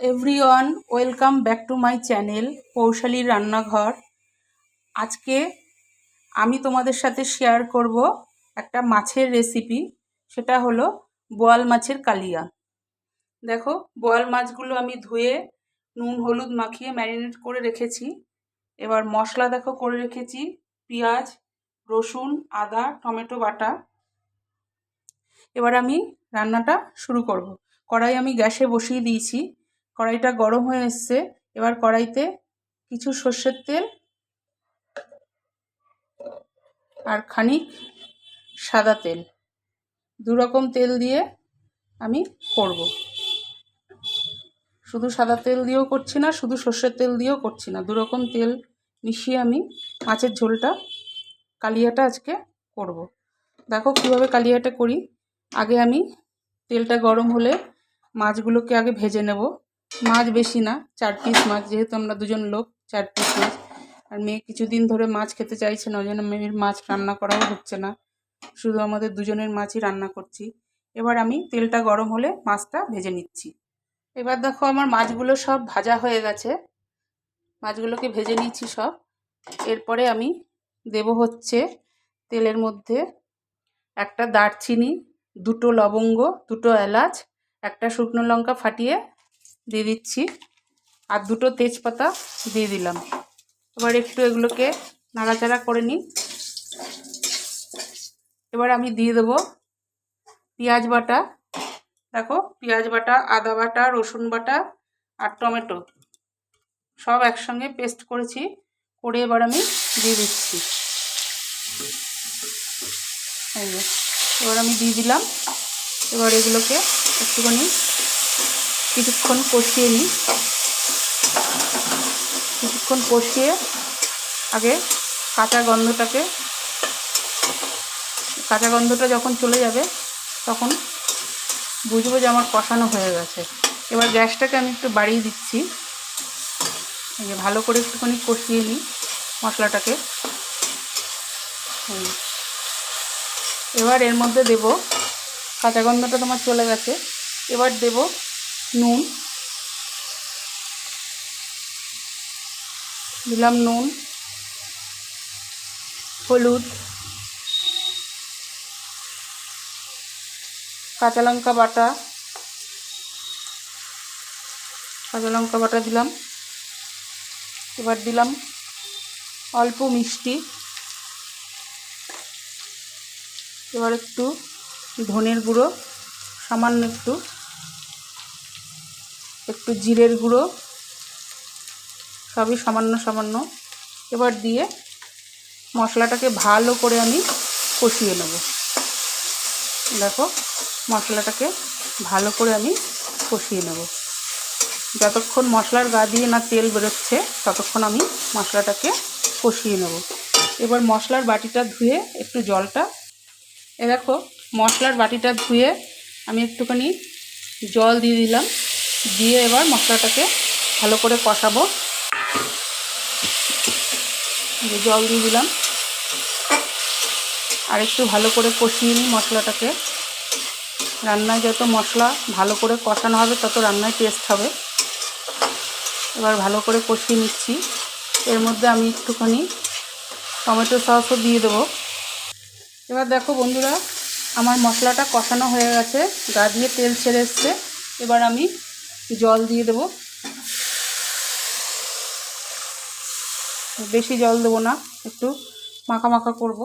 Everyone welcome back to my channel কৌশালীর রান্নাঘর আজকে আমি তোমাদের সাথে শেয়ার করব একটা মাছের রেসিপি সেটা হলো বোয়াল মাছের কালিয়া। দেখো, বোয়াল মাছগুলো আমি ধুয়ে নুন, হলুদ মাখিয়ে ম্যারিনেট করে রেখেছি। এবার মশলা দেখো করে রেখেছি, পেঁয়াজ, রসুন, আদা, টমেটো, বাটা। এবার আমি রান্নাটা শুরু করব। কড়াই আমি গ্যাসে বসিয়ে দিয়েছি। কড়াইটা গরম হয়ে এসছে। এবার কড়াইতে কিছু সর্ষের তেল আর খানিক সাদা তেল। দু রকম তেল দিয়ে আমি করব। শুধু সাদা তেল দিয়েও করছি না, শুধু সর্ষের তেল দিয়েও করছি না। দু রকম তেল মিশিয়ে আমি মাছের ঝোলটা, কালিয়াটা আজকে করব। দেখো কীভাবে কালিয়াটা করি। আগে আমি তেলটা গরম হলে মাছগুলোকে আগে ভেজে নেব। মাছ বেশি না, চার পিস মাছ, যেহেতু আমরা দুজন লোক, চার পিস মাছ। আর মেয়ে কিছুদিন ধরে মাছ খেতে চাইছে না ওই জন্য মেয়ের মাছ রান্না করাও হচ্ছে না। শুধু আমাদের দুজনের মাছই রান্না করছি। এবার আমি তেলটা গরম হলে মাছটা ভেজে নিচ্ছি। এবার দেখো আমার মাছগুলো সব ভাজা হয়ে গেছে। মাছগুলোকে ভেজে নিচ্ছি সব। এরপরে আমি দেব হচ্ছে তেলের মধ্যে একটা দারচিনি, দুটো লবঙ্গ, দুটো এলাচ, একটা শুকনো লঙ্কা ফাটিয়ে দিয়ে দিচ্ছি। আর দুটো তেজপাতা দিয়ে দিলাম। এবার একটু এগুলোকে নাড়াচাড়া করে নিই এবার আমি দিয়ে দেবো পেঁয়াজ বাটা। দেখো, পেঁয়াজ বাটা, আদা বাটা, রসুন বাটা আর টমেটো সব একসঙ্গে পেস্ট করেছি। করে এবার আমি দিয়ে দিচ্ছি। এবার আমি দিয়ে দিলাম। এবার এগুলোকে একটুখানি কিছুক্ষণ কষিয়ে নিই। কিছুক্ষণ কষিয়ে আগে কাঁচা গন্ধটাকে, কাঁচা গন্ধটা যখন চলে যাবে, তখন বুঝব যে আমার কষানো হয়ে গেছে। এবার গ্যাসটাকে আমি একটু বাড়িয়ে দিচ্ছি। এই যে ভালো করে একটুখানি কষিয়ে নিই মশলাটাকে। এবার এর মধ্যে দেব, কাঁচা গন্ধটা তোমার চলে গেছে। এবার দেব নুন। দিলাম নুন। হলুদ। কাঁচা লঙ্কা বাটা। কাঁচা লঙ্কা বাটা দিলাম। এবার দিলাম অল্প মিষ্টি। এবার একটু ধনের গুঁড়ো, সামান্য একটু। একটু জিরের গুঁড়ো, সবই সামান্য সামান্য। এবার দিয়ে মশলাটাকে ভালো করে আমি কষিয়ে নেব। দেখো, মশলাটাকে ভালো করে আমি কষিয়ে নেব। যতক্ষণ মশলার গা দিয়ে না তেল বেরোচ্ছে, ততক্ষণ আমি মশলাটাকে কষিয়ে নেব। এবার মশলার বাটিটা ধুয়ে একটু জলটা, এ দেখো, মশলার বাটিটা ধুয়ে আমি একটুখানি জল দিয়ে দিলাম। দিয়ে এবার মশলাটাকে ভালো করে কষাবো। জল দিয়ে দিলাম। আর একটু ভালো করে কষিয়ে নিই মশলাটাকে। রান্নায় যত মশলা ভালো করে কষানো হবে, তত রান্নায় টেস্ট হবে। এবার ভালো করে কষিয়ে নিচ্ছি। এর মধ্যে আমি একটুখানি টমেটো সসও দিয়ে দেবো। এবার দেখো বন্ধুরা, আমার মশলাটা কষানো হয়ে গেছে। গা দিয়ে তেল ছেড়ে এসছে। এবার আমি জল দিয়ে দেবো। বেশি জল দেবো না, একটু মাখা মাখা করব।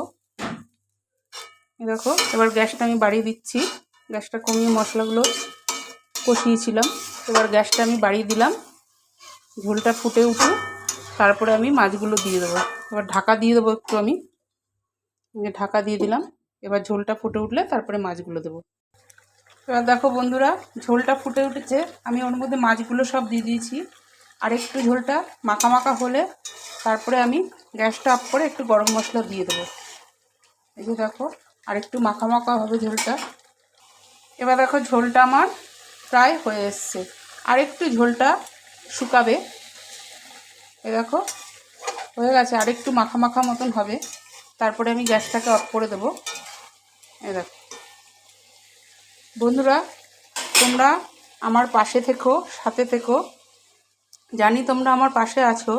দেখো, এবার গ্যাসটা আমি বাড়িয়ে দিচ্ছি। গ্যাসটা কমিয়ে মশলাগুলো কষিয়েছিলাম। এবার গ্যাসটা আমি বাড়িয়ে দিলাম। ঝোলটা ফুটে উঠে তারপরে আমি মাছগুলো দিয়ে দেবো। এবার ঢাকা দিয়ে দেবো একটু আমি ঢাকা দিয়ে দিলাম। এবার ঝোলটা ফুটে উঠলে তারপরে মাছগুলো দেবো। এবার দেখো বন্ধুরা, ঝোলটা ফুটে উঠেছে। আমি ওর মধ্যে মাছগুলো সব দিয়ে দিয়েছি। আর একটু ঝোলটা মাখা মাখা হলে তারপরে আমি গ্যাসটা অফ করে একটু গরম মশলা দিয়ে দেবো। এই যে দেখো, আর একটু মাখা মাখা হবে ঝোলটা। এবার দেখো ঝোলটা আমার প্রায় হয়ে এসছে। আর একটু ঝোলটা শুকাবে। এ দেখো, হয়ে গেছে। আর একটু মাখা মাখা মতন হবে। তারপরে আমি গ্যাসটাকে অফ করে দেবো। এ দেখো। বন্ধুরা, তোমরা আমার পাশে থেকো, সাথে থেকো। জানি তোমরা আমার পাশে আছো,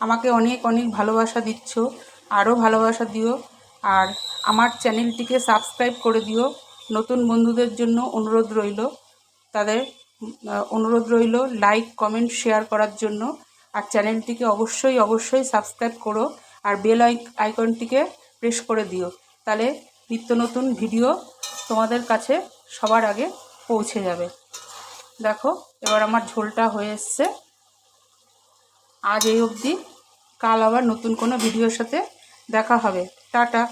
আমাকে অনেক অনেক ভালোবাসা দিচ্ছ আরও ভালোবাসা দিও, আর আমার চ্যানেলটিকে সাবস্ক্রাইব করে দিও। নতুন বন্ধুদের জন্য অনুরোধ রইল। তাদের অনুরোধ রইল লাইক কমেন্ট শেয়ার করার জন্য। আর চ্যানেলটিকে অবশ্যই অবশ্যই সাবস্ক্রাইব করো, আর বেল আইকনটিকে প্রেস করে দিও। তাহলে নিত্য নতুন ভিডিও তোমাদের কাছে সবার আগে পৌঁছে যাবে। দেখো, এবার আমার ঝোলটা হয়ে এসছে। আজ এই অবধি। কাল আবার নতুন কোনো ভিডিওর সাথে দেখা হবে। টাটা।